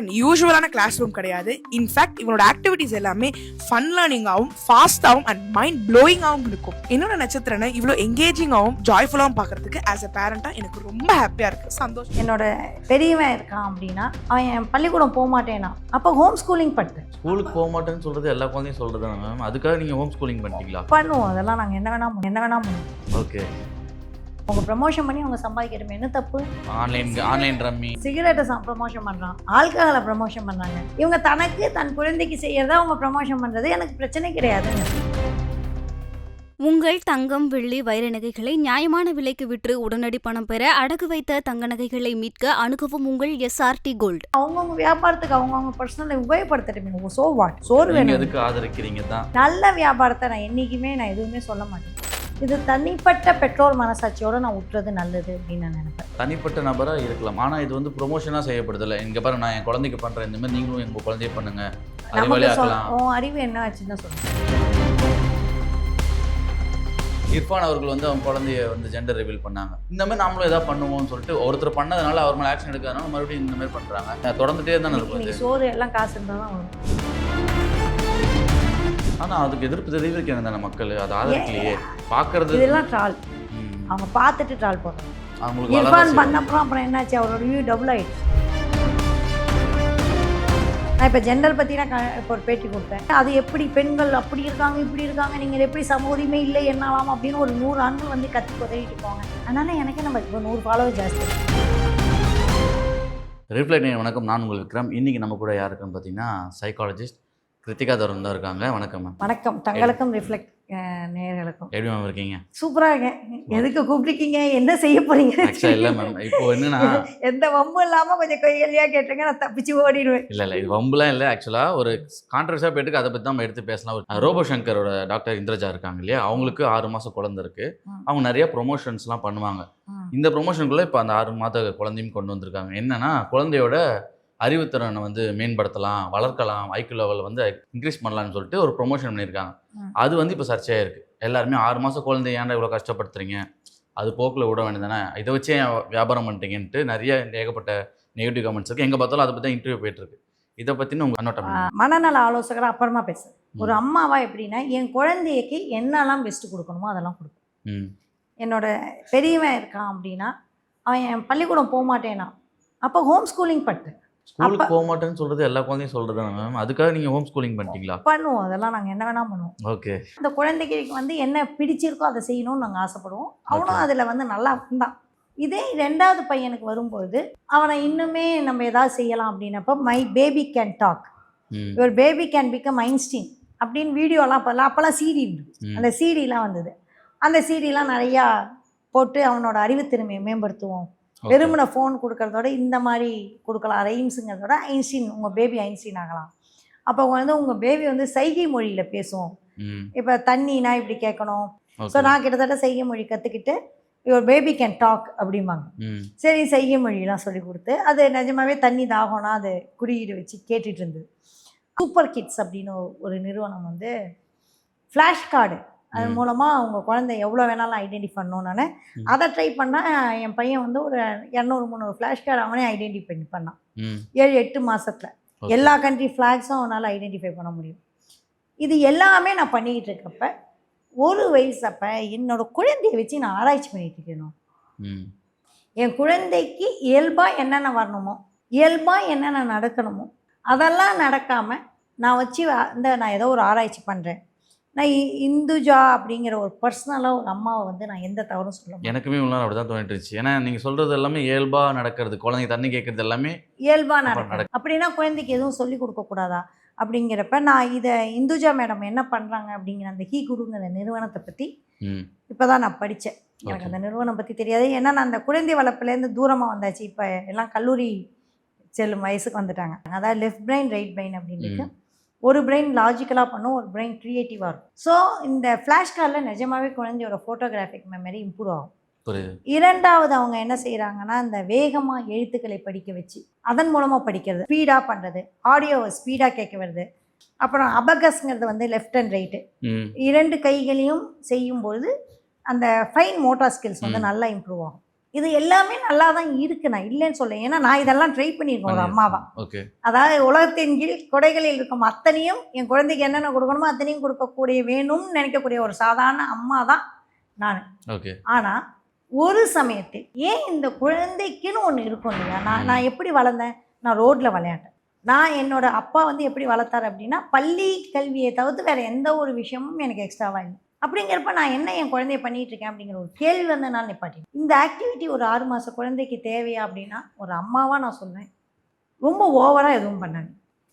And யூஸ்வலான class room கிடையாது. In fact இவனோட ஆக்டிவிட்டிஸ் எல்லாமே ஃபன் லேர்னிங்காகவும் ஃபாஸ்டாகவும் அண்ட் மைண்ட் ப்ளோயிங்காகவும் இருக்கும். என்னோட நட்சத்திரனை இவ்வளோ எங்கேஜிங்காகவும் ஜாய்ஃபுல்லாகவும் பார்க்கறதுக்கு ஆஸ் அ பேரண்டாக எனக்கு ரொம்ப ஹாப்பியாக இருக்குது சந்தோஷம். என்னோட பெரியவன் இருக்கான் அப்படின்னா அவன் என் பள்ளிக்கூடம் போக மாட்டேனா? அப்போ ஹோம் ஸ்கூலிங் பண்ணிட்டேன் ஸ்கூலுக்கு போக மாட்டேன்னு சொல்றது எல்லா குழந்தையும் சொல்றது தானே மேம் அதுக்காக நீங்க ஹோம் ஸ்கூலிங் பண்ணிட்டீங்களா? பண்ணுவோம். அதெல்லாம் நாங்கள் என்ன வேணா பண்ணுவோம். என்ன வேணா பண்ணுவோம். ஓகே அவங்க ப்ரமோஷன் பண்ணி அவங்க சம்பாதிக்கிறோம் என்ன தப்பு? Online online rummy. சிகரெட்டை ப்ரமோஷன் பண்ணுறான் ஆல்கஹாலை ப்ரமோஷன் பண்ணுறாங்க இவங்க தனக்கு தன் குழந்தைக்கு செய்யறத அவங்க ப்ரமோஷன் பண்ணுறது எனக்கு பிரச்சனை கிடையாதுங்க உங்கள் தங்கம் வெள்ளி வைர நகைகளை நியாயமான விலைக்கு விற்று உடனடி பணம் பெற அடகு வைத்த தங்க நகைகளை மீட்க அணுகவும் உங்கள் எஸ்ஆர்டி கோல்ட் அவங்கவுங்க வியாபாரத்துக்கு அவங்கவுங்க பர்சனலை உபயோகப்படுத்தட்டுமே. சோ வாட் சோறு வேணும். எதுக்கு ஆதரிக்கிறீங்க தான். நல்ல வியாபாரத்தை நான் என்றைக்குமே நான் எதுவுமே சொல்ல மாட்டேன். இது தனிப்பட்ட பெற்றோர் மனசாட்சியோட நான் விட்டுறது நல்லது அப்படின்னு நான் நினைப்பேன். தனிப்பட்ட நபரா இருக்கலாம். ஆனா இது வந்து ப்ரொமோஷனா செய்யப்படுதில்ல. இங்க பாரு நான் என் குழந்தைக்கு பண்றேன். இந்த மாதிரி நீங்களும் எங்க குழந்தைய பண்ணுங்க. உன் அறிவு என்ன ஆச்சுன்னு சொல்லுவேன் இர்ஃபான் அவர்கள் வந்து அவங்க குழந்தைய வந்து ஜெண்டர் ரிவீல் பண்ணாங்க. இந்த மாதிரி நாமளும் ஏதாவது பண்ணுவோம்னு சொல்லிட்டு ஒருத்தர் பண்ணதுனால அவர் மேலே ஆக்ஷன் எடுக்கிறதுனால மறுபடியும் இந்த மாதிரி பண்றாங்க. தொடர்ந்துட்டே தானே இருக்கும் சோறு எல்லாம் காசு இருந்தால் தான் வரும். ஆனா அதுக்கு எதிர்ப்பு தெரிவிக்கணும் தானே மக்கள். அது ஆதரிக்கலையே. பாக்குறது இதெல்லாம் ட்ரால். அவங்க பார்த்துட்டு ட்ரால் போடுறாங்க. அவங்களுக்கு இர்ஃபான் பண்ணப்புறம் அப்புறம் என்னாச்சு? அவரோட வியூ டபுள் ஆயிடுச்சு. நான் இப்போ ஜெண்டர் பற்றி நான் க- இப்போ ஒரு பேட்டி கொடுத்தேன். அது எப்படி பெண்கள் அப்படி இருக்காங்க இப்படி இருக்காங்க நீங்கள் எப்படி சம உரிமை இல்லை என்னாலாம் அப்படின்னு ஒரு நூறு ஆண்கள் வந்து கத்தி குதறிட்டு போவாங்க அதனால எனக்கே நம்ம இப்போ நூறு ஃபாலோவர் ஜாஸ்தி. ரிஃப்ளெக்ட் வணக்கம். நான் உங்கள் விக்ரம். இன்னைக்கு நம்ம கூட யாருக்குன்னு பார்த்தீங்கன்னா சைக்காலஜிஸ்ட் கிருத்திகா தருண் தான் இருக்காங்க. வணக்கம் மேம் வணக்கம். தங்களுக்கும் ரிஃப்ளெக்ட் நேர்களுக்கும் எப்படி மேம் இருக்கீங்க? சூப்பராக இருக்கேன். எதுக்கு கூப்பிட்டுருக்கீங்க? என்ன செய்ய போறீங்க? ஆக்சுவலாக இல்லை மேம் இப்போ என்னன்னா எந்த வம்பும் இல்லாமல் கொஞ்சம் கைகள்லையாக கேட்டுருங்க. நான் தப்பிச்சு ஓடிடுவேன். இல்லை இல்லை. இது வம்புலாம் இல்லை. ஆக்சுவலாக ஒரு கான்ட்ரவர்ஸாக போயிட்டு அதை பற்றி நம்ம எடுத்து பேசலாம். ரோபோ சங்கரோட டாக்டர் இந்திரஜா இருக்காங்க இல்லையா? அவங்களுக்கு ஆறு மாதம் குழந்தை இருக்கு. அவங்க நிறைய ப்ரொமோஷன்ஸ்லாம் பண்ணுவாங்க. இந்த ப்ரொமோஷனுக்குள்ளே இப்போ அந்த ஆறு மாத குழந்தையும் கொண்டு வந்திருக்காங்க. என்னன்னா குழந்தையோட அறிவுத்திறனை வந்து மேம்படுத்தலாம் வளர்க்கலாம் ஐக்யூ லெவல் வந்து இன்க்ரீஸ் பண்ணலாம்னு சொல்லிட்டு ஒரு ப்ரொமோஷன் பண்ணியிருக்காங்க. அது வந்து இப்போ சர்ச்சையாக இருக்குது எல்லாருமே ஆறு மாதம் குழந்தை ஏன்டா இவ்வளோ கஷ்டப்படுத்துறீங்க? அது போக்கில் விட வேண்டியதானே இதை வச்சே வியாபாரம் பண்ணிட்டீங்கன்ட்டு நிறைய ஏகப்பட்ட நெகட்டிவ் கமெண்ட்ஸ் இருக்குது எங்கே பார்த்தாலும் அதை பற்றி தான் இன்டர்வியூ போயிட்டுருக்கு. இதை பற்றின உங்கள் கண்ணோட்டம்? மனநல ஆலோசகர் அப்புறமா பேசுறேன். ஒரு அம்மாவா எப்படின்னா என் குழந்தைக்கு என்னெல்லாம் பெஸ்ட் கொடுக்கணுமோ அதெல்லாம் கொடுப்பேன் ம். என்னோட பெரியவன் இருக்கான் அப்படின்னா அவன் என் பள்ளிக்கூடம் போக மாட்டேனா? அப்போ ஹோம் ஸ்கூலிங் பண்ணிட்டேன் ஸ்கூலுக்கு போக மாட்டேன்னு சொல்றது எல்லா குழந்தையும் சொல்றது மேம் அதுக்காக நீங்க ஹோம் ஸ்கூலிங் பண்ணிட்டீங்களா? பண்ணுவோம். அதெல்லாம் நாங்கள் என்ன வேணால் பண்ணுவோம். ஓகே அந்த குழந்தைக்கு வந்து என்ன பிடிச்சிருக்கோ அதை செய்யணும்னு நாங்கள் ஆசைப்படுவோம். அவனும். அதில் வந்து நல்லா இருந்தான். இதே ரெண்டாவது பையனுக்கு வரும்பொழுது அவனை இன்னுமே நம்ம ஏதாவது செய்யலாம் அப்படின்னப்போ my baby can talk your baby can become Einstein அப்படின்னு வீடியோலாம் அப்போல்லாம் அப்போல்லாம் சிடி. அந்த சிடிலாம் வந்தது. அந்த சிடிலாம் நிறையா போட்டு அவனோட அறிவுத்திறமையை மேம்படுத்துவோம். வெறுமனை ஃபோன் கொடுக்கறதோட இந்த மாதிரி கொடுக்கலாம். ரைம்ஸுங்கிறதோட ஐன்ஸ்டீன் உங்கள் பேபி ஐன்ஸ்டீன் ஆகலாம். அப்போ வந்து உங்கள் பேபி வந்து சைகை மொழியில் பேசும் ம். இப்போ தண்ணினா இப்படி கேட்கணும். ஸோ நான் கிட்டத்தட்ட சைகை மொழி கற்றுக்கிட்டு யுவர் பேபி கேன் டாக் அப்படிம்பாங்க. சரி சைகை மொழியெல்லாம் சொல்லி கொடுத்து அது நிஜமாவே தண்ணி தாகம்னா அது குறியீடு வச்சு கேட்டுட்டு இருந்தது. சூப்பர் கிட்ஸ் அப்படின்னு ஒரு நிறுவனம் வந்து ஃப்ளாஷ் கார்டு அது. மூலமாக அவங்க குழந்தை எவ்வளோ வேணாலும் ஐடென்டிஃபை பண்ணணும் நான். அதை ட்ரை பண்ணால் என் பையன் வந்து ஒரு இரநூறு முந்நூறு ஃப்ளாஷ் கார்டு அவனே ஐடென்டிஃபை பண்ணான். ம். ஏழு எட்டு Okay. எல்லா கண்ட்ரி ஃப்ளாக்ஸும் அவனால் ஐடென்டிஃபை பண்ண முடியும். இது எல்லாமே நான் பண்ணிக்கிட்டு இருக்கப்ப ஒரு வயசு அப்போ என்னோட குழந்தைய வச்சு நான் ஆராய்ச்சி பண்ணிட்டு இருக்கணும் என் குழந்தைக்கு இயல்பாக என்னென்ன வரணுமோ இயல்பாக என்னென்ன நடக்கணுமோ அதெல்லாம் நடக்காமல் நான் வச்சு இந்த நான் ஏதோ ஒரு ஆராய்ச்சி பண்ணுறேன் நான் இந்துஜா அப்படிங்கிற ஒரு பர்சனலாக ஒரு அம்மாவை வந்து நான் எந்த தவறும் சொல்ல எனக்குமே இவ்வளோ அப்படி தான் தோணிட்டு இருந்துச்சு. ஏன்னா நீங்க சொல்றது எல்லாமே இயல்பா நடக்கிறது குழந்தைங்க தண்ணி கேட்கறது எல்லாமே இயல்பாக நடக்கும். அப்படின்னா குழந்தைக்கு எதுவும் சொல்லி கொடுக்கக்கூடாதா அப்படிங்கிறப்ப நான் இதை இந்துஜா மேடம் என்ன பண்ணுறாங்க அப்படிங்கிற அந்த ஹீ குருங்கிற நிறுவனத்தை பற்றி இப்போ தான் நான் படித்தேன் எனக்கு. அந்த நிறுவனம் பற்றி தெரியாது. ஏன்னா நான் அந்த குழந்தை வளர்ப்புலேருந்து தூரமாக வந்தாச்சு. இப்போ எல்லாம் கல்லூரி செல்லும் வயசுக்கு வந்துட்டாங்க. அதாவது லெஃப்ட் பிரெயின் ரைட் பிரெயின் அப்படின்ட்டு ஒரு பிரெயின் லாஜிக்கலாக பண்ணும் ஒரு பிரெயின் க்ரியேட்டிவாக இருக்கும். ஸோ இந்த ஃப்ளாஷ் கார்டில் நிஜமாவே குழந்தையோட ஃபோட்டோகிராஃபிக் மெமரி இம்ப்ரூவ் ஆகும். இரண்டாவது அவங்க என்ன செய்கிறாங்கன்னா இந்த வேகமாக எழுத்துக்களை படிக்க வச்சு அதன் மூலமாக படிக்கிறது ஸ்பீடாக பண்ணுறது ஆடியோவை ஸ்பீடாக கேட்க வருது அப்புறம் அபகஸ்ங்கிறது வந்து லெஃப்ட் அண்ட் ரைட்டு இரண்டு கைகளையும் செய்யும்பொழுது அந்த ஃபைன் மோட்டார் ஸ்கில்ஸ் வந்து. நல்லா இம்ப்ரூவ் ஆகும். இது எல்லாமே நல்லா தான் இருக்கு. நான் இல்லைன்னு சொல்ல ஏன்னா நான் இதெல்லாம் ட்ரை பண்ணியிருக்கேன் ஒரு அம்மாவா. ஓகே. அதாவது உலகத்தின் கீழ் கொடைகளில் இருக்கும் அத்தனையும் என் குழந்தைக்கு என்னென்ன கொடுக்கணுமோ அத்தனையும் கொடுக்கக்கூடிய வேணும்னு நினைக்கக்கூடிய ஒரு சாதாரண அம்மா தான் நான். ஓகே. ஆனால் ஒரு சமயத்தில் ஏன் இந்த குழந்தைக்குன்னு ஒன்று இருக்கும் இல்லையா? நான் நான் எப்படி வளர்ந்தேன்? நான் ரோட்டில் விளையாண்டேன். நான் என்னோட அப்பா வந்து எப்படி வளர்த்தாரு அப்படின்னா பள்ளி கல்வியை தவிர்த்து வேற எந்த ஒரு விஷயமும் எனக்கு எக்ஸ்ட்ராவாக இல்லை. அப்படிங்கிறப்ப நான் என்ன என் குழந்தைய பண்ணிட்டு இருக்கேன் அப்படிங்கிற ஒரு கேள்வி வந்தனால நிப்பாட்டி இந்த ஆக்டிவிட்டி ஒரு ஆறு மாத குழந்தைக்கு தேவையா அப்படின்னா ஒரு அம்மாவாக நான் சொல்றேன். ரொம்ப ஓவராக எதுவும் பண்ணாங்க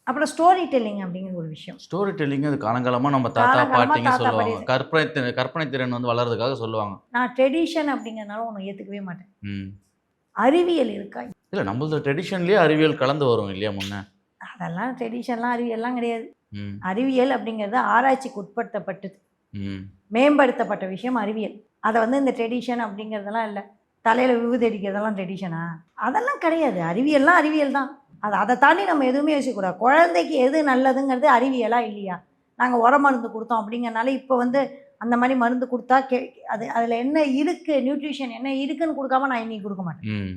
அப்புறம் ஸ்டோரி டெல்லிங் அப்படிங்கிற ஒரு விஷயம். ஸ்டோரி டெல்லிங் அது காலங்காலமாக நம்ம தாத்தா பாட்டிங்க சொல்லுவாங்க. கற்பனை திறன் கற்பனை திறன் வந்து வளர்றதுக்காக சொல்லுவாங்க. நான் ட்ரெடிஷன் அப்படிங்கிறதுனால ஒன்று ஏற்றுக்கவே மாட்டேன். அறிவியல் இருக்கா? இல்லை நம்மளது ட்ரெடிஷன்லேயே அறிவியல் கலந்து வரும் இல்லையா முன்ன? அதெல்லாம் ட்ரெடிஷன்லாம் அறிவியல்லாம் கிடையாது. அறிவியல் அப்படிங்கிறது ஆராய்ச்சிக்கு உட்படுத்தப்பட்டது. மேம்படுத்தப்பட்ட விஷயம் அறிவியல். அதை வந்து இந்த ட்ரெடிஷன் அப்படிங்கிறதெல்லாம் இல்லை. தலையில் விபூதி அடிக்கிறதெல்லாம் ட்ரெடிஷனா அதெல்லாம் கிடையாது. அறிவியல்லாம் அறிவியல் தான். அது அதை தாண்டி நம்ம எதுவுமே யோசிக்கக்கூடாது. குழந்தைக்கு எது நல்லதுங்கிறது அறிவியலா இல்லையா? நாங்கள் உர மருந்து கொடுத்தோம் அப்படிங்கறனால இப்போ வந்து அந்த மாதிரி மருந்து கொடுத்தா கே அது அதில் என்ன இருக்குது நியூட்ரிஷன் என்ன இருக்குன்னு கொடுக்காம நான் இன்னைக்கு கொடுக்க மாட்டேன்.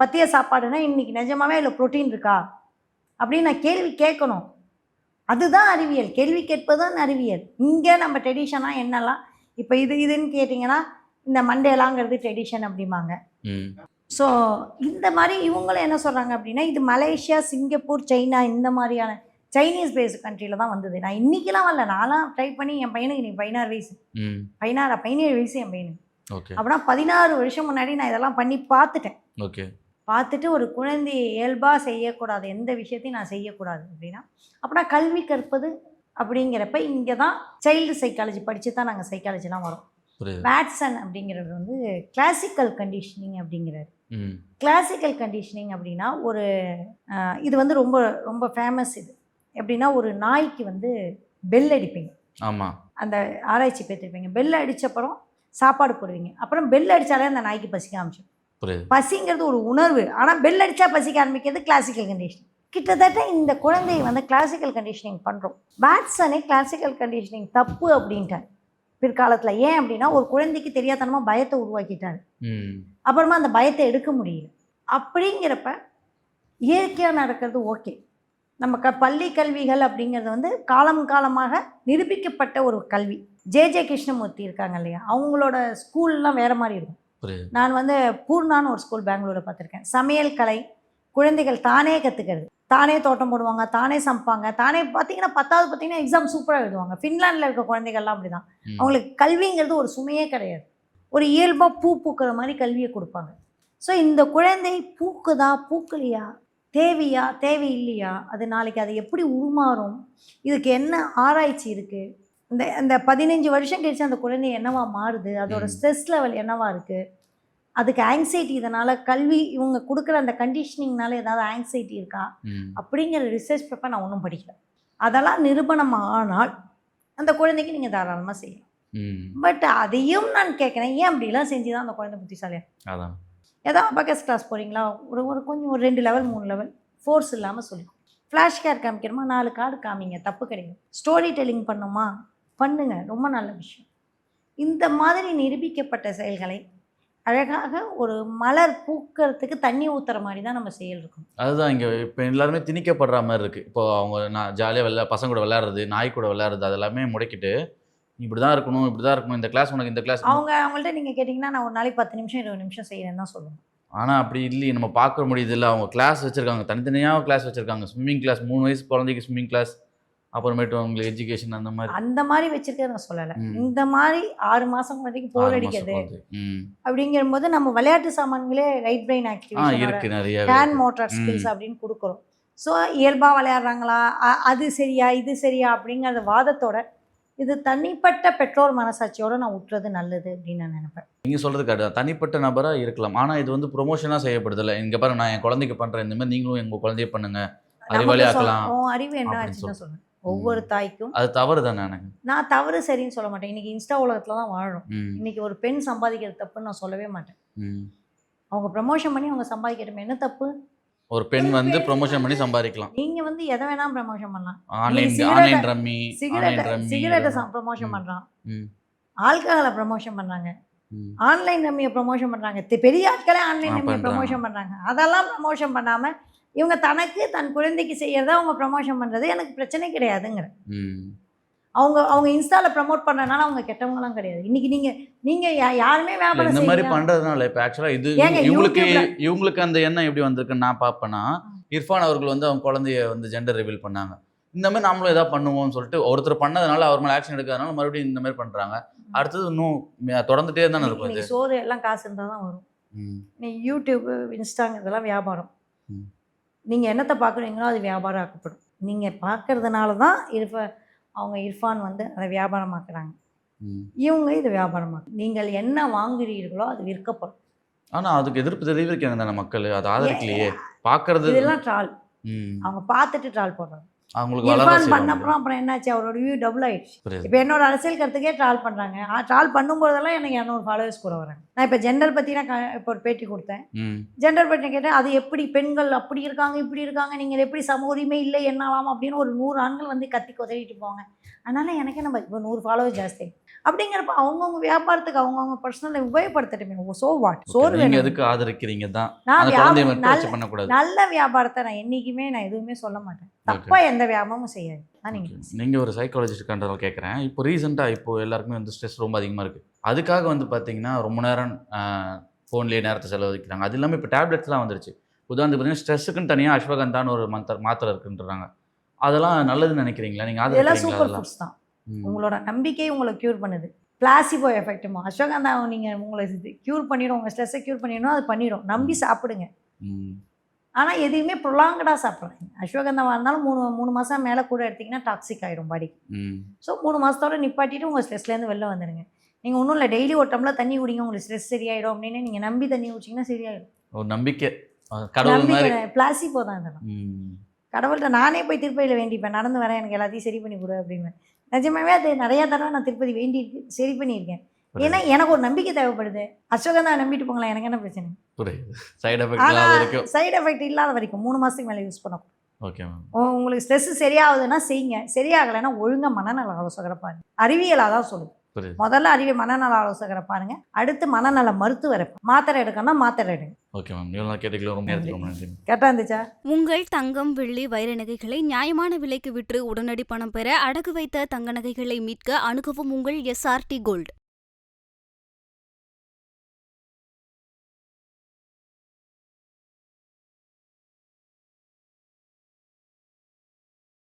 பத்திய சாப்பாடுனா இன்னைக்கு நிஜமாவே அதில் புரோட்டீன் இருக்கா? அப்படின்னு நான் கேள்வி கேட்கணும். அதுதான் அறிவியல். கேள்வி கேட்பது தான் அறிவியல். இங்கே நம்ம ட்ரெடிஷனாக என்னெல்லாம் இப்போ இது இதுன்னு கேட்டிங்கன்னா இந்த மண்டேலாங்கிறது ட்ரெடிஷன் அப்படிம்பாங்க. ஸோ இந்த மாதிரி இவங்களும் என்ன சொல்கிறாங்க அப்படின்னா இது மலேசியா சிங்கப்பூர் சைனா இந்த மாதிரியான சைனீஸ் பேஸ்ட் கண்ட்ரியில் தான் வந்தது. நான் இன்றைக்கெலாம் வரல. நான்லாம் ட்ரை பண்ணி என் பையனுக்கு இன்னைக்கு பதினாறு வயசு. பதினாறு பதினேழு வயசு என் பையனுக்கு. அப்படின்னா பதினாறு வருஷம் முன்னாடி நான் இதெல்லாம் பண்ணி பார்த்துட்டேன். ஓகே. பார்த்துட்டு ஒரு குழந்தையை இயல்பாக செய்யக்கூடாது எந்த விஷயத்தையும் நான் செய்யக்கூடாது அப்படின்னா அப்படின்னா கல்வி கற்பது அப்படிங்கிறப்ப இங்கே தான் சைல்டு சைக்காலஜி படித்து தான் நாங்கள் சைக்காலஜிலாம் வரோம். புரியுது. வேட்சன் அப்படிங்கிறது வந்து கிளாசிக்கல் கண்டிஷனிங் அப்படிங்கிறாரு. கிளாசிக்கல் கண்டிஷனிங் அப்படின்னா ஒரு இது வந்து ரொம்ப ரொம்ப ஃபேமஸ் இது. எப்படின்னா ஒரு நாய்க்கு வந்து பெல் அடிப்பீங்க. ஆமாம் அந்த ஆராய்ச்சி பேத்திருப்பீங்க. பெல் அடிச்சப்புறம் சாப்பாடு போடுவீங்க. அப்புறம் பெல் அடித்தாலே அந்த நாய்க்கு பசிக்க ஆரம்பிச்சிடும் பசிங்கிறது ஒரு உணர்வு. ஆனால் பெல் அடித்தா பசிக்க ஆரம்பிக்கிறது கிளாசிக்கல் கண்டிஷனிங் கிட்டத்தட்ட இந்த குழந்தையை வந்து கிளாசிக்கல் கண்டிஷனிங் பண்ணுறோம் வாட்சனே கிளாசிக்கல் கண்டிஷனிங் தப்பு அப்படின்ட்டார் பிற்காலத்தில். ஏன் அப்படின்னா ஒரு குழந்தைக்கு தெரியாதனமாக பயத்தை உருவாக்கிட்டாரு அப்புறமா அந்த பயத்தை எடுக்க முடியல. அப்படிங்கிறப்ப இயற்கையாக நடக்கிறது ஓகே. நம்ம க பள்ளி கல்விகள் அப்படிங்கிறது வந்து காலம் காலமாக நிரூபிக்கப்பட்ட ஒரு கல்வி. ஜே ஜே கிருஷ்ணமூர்த்தி இருக்காங்க இல்லையா? அவங்களோட ஸ்கூல்லாம் வேறு மாதிரி இருக்கும். நான் வந்து பூர்ணான்னு ஒரு ஸ்கூல் பெங்களூரில் பார்த்துருக்கேன். சமையல் கலை குழந்தைகள் தானே கற்றுக்கிறது தானே தோட்டம் போடுவாங்க தானே சமைப்பாங்க தானே பார்த்தீங்கன்னா பத்தாவது பார்த்தீங்கன்னா எக்ஸாம் சூப்பராக எழுதுவாங்க. ஃபின்லாண்டில் இருக்க குழந்தைகள்லாம் அப்படி தான். அவங்களுக்கு கல்விங்கிறது ஒரு சுமையே கிடையாது. ஒரு இயல்பாக பூ பூக்கிற மாதிரி கல்வியை கொடுப்பாங்க. ஸோ இந்த குழந்தை பூக்குதா பூக்கலையா தேவையா தேவையில்லையா அது நாளைக்கு அது எப்படி உருமாறும் இதுக்கு என்ன ஆராய்ச்சி இருக்குது இந்த இந்த பதினஞ்சு வருஷம் கழிச்சு அந்த குழந்தை என்னவா மாறுது? அதோட. ஸ்ட்ரெஸ் லெவல் என்னவா இருக்குது அதுக்கு ஆங்ஸைட்டி இதனால் கல்வி இவங்க கொடுக்குற அந்த கண்டிஷனிங்னால ஏதாவது ஆங்ஸைட்டி இருக்கா? அப்படிங்கிற ரிசர்ச் பேப்பர் நான் ஒன்றும் படிக்கல. அதெல்லாம் நிரூபணம் ஆனால் அந்த குழந்தைக்கு நீங்கள் தாராளமாக செய்யலாம். பட் அதையும் நான் கேட்குறேன். ஏன் அப்படிலாம் செஞ்சு தான் அந்த குழந்தை புத்திசாலியா? அதான். ஏதோ அபகஸ் கிளாஸ் போகிறீங்களா ஒரு ஒரு கொஞ்சம் ஒரு ரெண்டு லெவல் மூணு லெவல் ஃபோர்ஸ் இல்லாமல் சொல்லி ஃப்ளாஷ் கேர் காமிக்கிறோமா நாலு கார்டு காமிங்க. தப்பு கிடையாது. ஸ்டோரி டெல்லிங் பண்ணுமா? பண்ணுங்க. ரொம்ப நல்ல விஷயம். இந்த மாதிரி நிரூபிக்கப்பட்ட செயல்களை அழகாக ஒரு மலர் பூக்கிறதுக்கு தண்ணி ஊற்றுற மாதிரி தான் நம்ம செயல் இருக்கும். அதுதான் இங்கே இப்போ எல்லாருமே திணிக்கப்படுற மாதிரி இருக்குது இப்போ அவங்க நான் ஜாலியாக விளையா பசங்க கூட விளையாடுறது நாய் கூட விளையாடுறது அதெல்லாமே முடக்கிட்டு இப்படி தான் இருக்கணும் இப்படி தான் இருக்கணும் இந்த கிளாஸ் உனக்கு இந்த கிளாஸ் அவங்க அவங்கள்ட்ட நீங்கள் கேட்டிங்கன்னா நான் ஒரு நாளைக்கு பத்து நிமிஷம் இருபது நிமிஷம் செய்கிறேன்னு தான் சொல்லுவேன். ஆனால் அப்படி இல்லையே. நம்ம பார்க்க முடியுது இல்லை. அவங்க கிளாஸ் வச்சுருக்காங்க. தனித்தனியாக கிளாஸ் வச்சுருக்காங்க. ஸ்விம்மிங் கிளாஸ் மூணு வயசு குழந்தைக்கு ஸ்விம்மிங் கிளாஸ் அப்புறமேட்டு அவங்களுக்கு எஜுகேஷன் அந்த மாதிரி. அந்த மாதிரி வச்சிருக்கேன் நான் சொல்லலை. இந்த மாதிரி ஆறு மாதம் வரைக்கும் போர் அடிக்கிறது அப்படிங்கும்போது நம்ம விளையாட்டு சாமான்களே ரைட் பிரெயின் ஆக்டிவிட்டி இருக்கு நிறைய ஹேண்ட் மோட்டார். ஸ்கில்ஸ் அப்படின்னு கொடுக்குறோம். ஸோ இயல்பாக விளையாடுறாங்களா? அது சரியா இது சரியா அப்படிங்கிற வாதத்தோட இது தனிப்பட்ட பெற்றோர் மனசாட்சியோட நான் விட்டுறது நல்லது அப்படின்னு நான் நினைப்பேன். நீங்கள் சொல்கிறது கரெக்ட் தனிப்பட்ட நபராக இருக்கலாம். ஆனால் இது வந்து ப்ரொமோஷனாக செய்யப்படுதில்ல. இங்கே பாருங்க நான் என் குழந்தைக்கு பண்ணுறேன் இந்த மாதிரி நீங்களும் எங்கள் குழந்தைய பண்ணுங்க. அறிவாளி ஆக்கலாம் அறிவு என்ன ஆச்சுன்னு சொல்றேன். ஒவ்வொரு தாய்க்கும் அது தவறு தானே நான் தவறு சரின்னு சொல்ல மாட்டேன். இன்னைக்கு இன்ஸ்டா உலகத்துல தான் வாழும் ம். இன்னைக்கு ஒரு பெண் சம்பாதிக்கிறது தப்புன்னு நான் சொல்லவே மாட்டேன். அவங்க ப்ரமோஷன் பண்ணி அவங்க சம்பாதிக்கட்டும் என்ன தப்பு? ஒரு பெண் வந்து ப்ரொமோஷன் பண்ணி சம்பாதிக்கலாம். நீங்க வந்து எதை வேணா ப்ரமோஷன் பண்ணலாம். ஆன்லைன் ஆன்லைன் ரம்மி ஆன்லைன் சிகரெட்டை. ப்ரமோஷன். பண்றான். ஆல்கஹாலை ப்ரமோஷன் பண்றாங்க. ஆன்லைன் ரம்மியை ப்ரமோஷன் பண்ணுறாங்க பெரிய ஆட்களே ஆன்லைன் ரம்மியை பண்றாங்க. ப்ரமோஷன் பண்ணுறாங்க அதெல்லாம் ப்ரமோஷன் பண்ணாமல் இவங்க தனக்கு தன் குழந்தைக்கு செய்யறத அவங்க ப்ரமோஷன் பண்ணுறது எனக்கு பிரச்சனை கிடையாதுங்கிற. அவங்க அவங்க இன்ஸ்டாவில் ப்ரமோட் பண்ணனால அவங்க கெட்டவங்களாம் கிடையாது. இன்னைக்கு நீங்கள் நீங்கள் யாருமே வியாபாரம் இந்த மாதிரி பண்றதுனால இப்ப ஆக்சுவலா இது இவங்களுக்கு இவங்களுக்கு அந்த எண்ணம் எப்படி வந்திருக்குன்னு நான் பார்ப்பேன்னா இர்ஃபான் அவர்கள் வந்து அவங்க குழந்தைய வந்து ஜெண்டர் ரிவீல் பண்ணாங்க. இந்த மாதிரி நாமளும் ஏதாவது பண்ணுவோம்னு சொல்லிட்டு ஒருத்தர் பண்ணதுனால அவர் மேலே ஆக்ஷன் எடுக்காதனால மறுபடியும் இந்த மாதிரி பண்றாங்க. அடுத்தது இன்னும் தொடர்ந்துட்டே தானே இருக்கும் சோறு எல்லாம் காசு இருந்தால் தான் வரும். யூடியூப் இன்ஸ்டாங்க இதெல்லாம் வியாபாரம். நீங்கள் என்னத்தை பார்க்குறீங்களோ அது வியாபாரம் ஆக்கப்படும். நீங்கள் பார்க்கறதுனால தான் இருஃப அவங்க இர்ஃபான் வந்து அதை வியாபாரமாக்குறாங்க. இவங்க இது வியாபாரமாக்கு நீங்கள் என்ன வாங்குறீர்களோ அது விற்கப்படும். ஆனா அதுக்கு எதிர்ப்பு தெரிவிக்கிறாங்க தானே மக்கள்? அது ஆதரிக்கலையே. பாக்குறது இதெல்லாம் ட்ரால். அவங்க பார்த்துட்டு ட்ரால் போடுறாங்க. அவங்களுக்கு இர்ஃபான் பண்ண அப்புறம் அப்புறம் என்னாச்சு? அவரோட வியூ டபுள் ஆயிடுச்சு. இப்போ என்னோட அரசியல் கருத்துக்கே ட்ரால் பண்ணுறாங்க ட்ரால் பண்ணும்போதெல்லாம் எனக்கு இரநூறு ஃபாலோவர்ஸ் கூட வராங்க. நான் இப்போ ஜெண்டர் பற்றி நான் க- இப்போ ஒரு பேட்டி கொடுத்தேன். ஜெண்டர் பற்றி கேட்டேன் அது எப்படி பெண்கள் அப்படி இருக்காங்க இப்படி இருக்காங்க நீங்கள் எப்படி சம உரிமை இல்லை என்னலாம் அப்படின்னு ஒரு நூறு ஆண்கள் வந்து கத்தி கொதறிட்டு போவாங்க. அதனால எனக்கே நம்ம இப்போ நூறு ஃபாலோவர் ஜாஸ்தி அவங்கிறப்ப அவங்கவுங்க வியாபாரத்துக்கு அவங்கவுங்க பர்சனலை உபயோகப்படுத்தட்டுமே. சோ வாட் சோறு நீங்க எதுக்கு ஆதரிக்கிறீங்க தான் நான் பண்ணக்கூடாது. நல்ல வியாபாரத்தை நான் என்னைக்குமே நான் எதுவுமே சொல்ல மாட்டேன். தப்பா எந்த வியாபாரமும் செய்யாது. தான் நீங்க Okay. நீங்க ஒரு சைக்காலஜிஸ்ட் கண்டதால் கேட்குறேன் இப்போ ரீசெண்டாக இப்போ எல்லாருக்குமே வந்து ஸ்ட்ரெஸ் ரொம்ப அதிகமாக இருக்கு. அதுக்காக வந்து பார்த்தீங்கன்னா ரொம்ப நேரம் ஃபோன்லேயே நேரத்தை செலவழிக்கிறாங்க. அது இல்லாமல் இப்போ டேப்லெட்ஸ்லாம் வந்துருச்சு. உதாரணத்துக்கு பார்த்தீங்கன்னா ஸ்ட்ரெஸ்ஸுக்குன்னு தனியாக அஸ்வகந்தான்னு ஒரு மந்த மாத்திரை இருக்குன்றாங்க. அதெல்லாம் நல்லதுன்னு நினைக்கிறீங்களா? நீங்கள் ஆதரிக்கிறீங்களா சூப்பர் அதெல்லாம்? ஃபுட்ஸ் தான். உங்களோட நம்பிக்கை உங்களை க்யூர் பண்ணுது. பிளாசிபோ எஃபெக்ட்டுமா அஸ்வகந்தா நீங்கள் உங்களை க்யூர் பண்ணிடும் உங்கள் ஸ்ட்ரெஸ்ஸை க்யூர் பண்ணிடணும் அது பண்ணிடும் நம்பி சாப்பிடுங்க. ஆனால் எதையுமே ப்ரொலாங்கடாக சாப்பிட்றாங்க அஸ்வகந்தாவாக இருந்தாலும் மூணு மூணு மாதம் மேலே கூட எடுத்திங்கன்னா டாக்ஸிக் ஆகிடும் பாடிக்கு. ஸோ மூணு மாதத்தோட நிப்பாட்டிட்டு உங்கள் ஸ்ட்ரெஸ்லேருந்து வெளில வந்துடுங்க நீங்கள் ஒன்றும் இல்லை டெய்லி ஒரு டம்ளர் தண்ணி குடிங்க உங்களுக்கு ஸ்ட்ரெஸ் சரியாயிடும் அப்படின்னு நீங்கள் நம்பி தண்ணி குடிச்சிங்கன்னா சரியாயிடும். ஒரு நம்பிக்கை. நம்பிக்கை பிளாசிபோ தான் இதெல்லாம். கடவுள்கிட்ட நானே போய் திருப்பதியில் வேண்டிப்பேன். நடந்து வரேன் எனக்கு எல்லாத்தையும் சரி பண்ணி கொடு அப்படின்னு. நிஜமாவே அது நிறைய தடவை நான் திருப்பதி வேண்டியிருக்கு சரி பண்ணியிருக்கேன். ஏன்னா எனக்கு ஒரு நம்பிக்கை தேவைப்படுது. அஸ்வகந்தா நம்பிட்டு போங்களேன் எனக்கு என்ன பிரச்சனை? சைடு எஃபெக்ட் இல்லாத வரைக்கும். சைடு எஃபெக்ட் இல்லாத வரைக்கும் மூணு மாதத்துக்கு மேலே யூஸ் பண்ணக்கூடாது. உங்களுக்கு ஸ்ட்ரெஸ் சரியாகுதுன்னா செய்யுங்க. சரியாகலைன்னா ஒழுங்கா மனநல ஆலோசகரை பாருங்க அறிவியலாக தான் சொல்லுது. புரியுது முதல்ல அறிவியல் மனநல ஆலோசகரை பாருங்க. அடுத்து மனநல மருத்துவரை. மாத்திரை எடுக்கணும்னா மாத்திரை எடுங்க. Okay ma'am. இவ்வளோ கேட்டுக்கலாம் ரொம்ப நேரத்துக்கு ரொம்ப நன்றி கரெக்டாக இருந்துச்சா? உங்கள் தங்கம் வெள்ளி வைர நகைகளை நியாயமான விலைக்கு விற்று உடனடி பணம் பெற அடகு வைத்த தங்க நகைகளை மீட்க அணுகவும் உங்கள் எஸ்ஆர்டி கோல்ட்